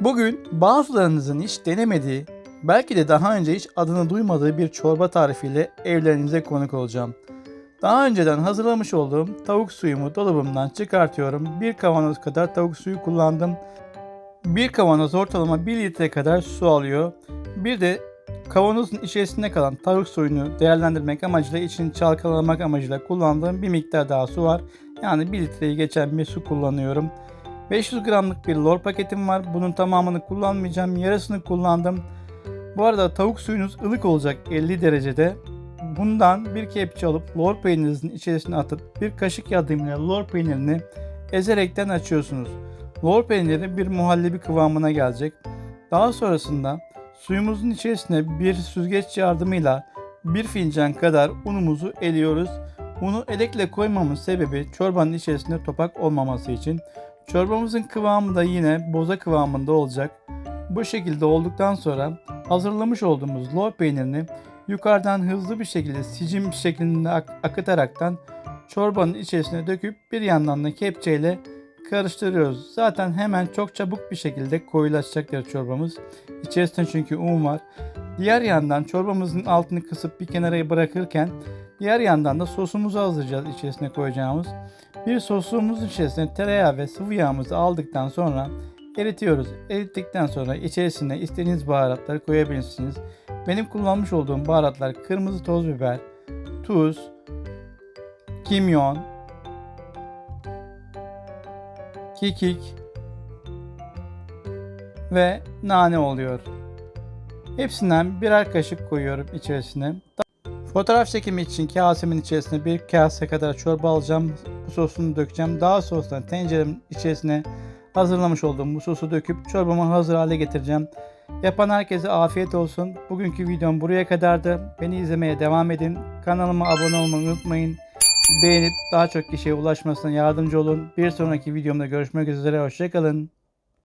Bugün bazılarınızın hiç denemediği, belki de daha önce hiç adını duymadığı bir çorba tarifiyle evlerinize konuk olacağım. Daha önceden hazırlamış olduğum tavuk suyumu dolabımdan çıkartıyorum. Bir kavanoz kadar tavuk suyu kullandım. Bir kavanoz ortalama 1 litre kadar su alıyor. Bir de kavanozun içerisinde kalan tavuk suyunu değerlendirmek amacıyla içini çalkalamak amacıyla kullandığım bir miktar daha su var. Yani 1 litreyi geçen bir su kullanıyorum. 500 gramlık bir lor paketim var. Bunun tamamını kullanmayacağım. Yarısını kullandım. Bu arada tavuk suyunuz ılık olacak 50 derecede. Bundan bir kepçe alıp lor peynirinizin içerisine atıp bir kaşık yardımıyla lor peynirini ezerekten açıyorsunuz. Lor peyniri bir muhallebi kıvamına gelecek. Daha sonrasında suyumuzun içerisine bir süzgeç yardımıyla bir fincan kadar unumuzu eliyoruz. Unu elekle koymamın sebebi çorbanın içerisinde topak olmaması için. Çorbamızın kıvamı da yine boza kıvamında olacak. Bu şekilde olduktan sonra hazırlamış olduğumuz lor peynirini yukarıdan hızlı bir şekilde sicim şeklinde ak- akıtaraktan çorbanın içerisine döküp bir yandan da kepçeyle karıştırıyoruz. Zaten hemen çok çabuk bir şekilde koyulaşacaktır çorbamız. İçerisinde çünkü un var. Diğer yandan çorbamızın altını kısıp bir kenara bırakırken diğer yandan da sosumuzu hazırlayacağız içerisine koyacağımız. Bir sosumuzun içerisine tereyağı ve sıvı yağımızı aldıktan sonra eritiyoruz. Erittikten sonra içerisine istediğiniz baharatları koyabilirsiniz. Benim kullanmış olduğum baharatlar kırmızı toz biber, tuz, kimyon, kekik ve nane oluyor. Hepsinden birer kaşık koyuyorum içerisine. Fotoğraf çekimi için kasemin içerisine bir kase kadar çorba alacağım. Bu sosunu dökeceğim. Daha sonrasında tenceremin içerisine hazırlamış olduğum bu sosu döküp çorbamı hazır hale getireceğim. Yapan herkese afiyet olsun. Bugünkü videom buraya kadardı. Beni izlemeye devam edin. Kanalıma abone olmayı unutmayın. Beğenip daha çok kişiye ulaşmasına yardımcı olun. Bir sonraki videomda görüşmek üzere. Hoşçakalın.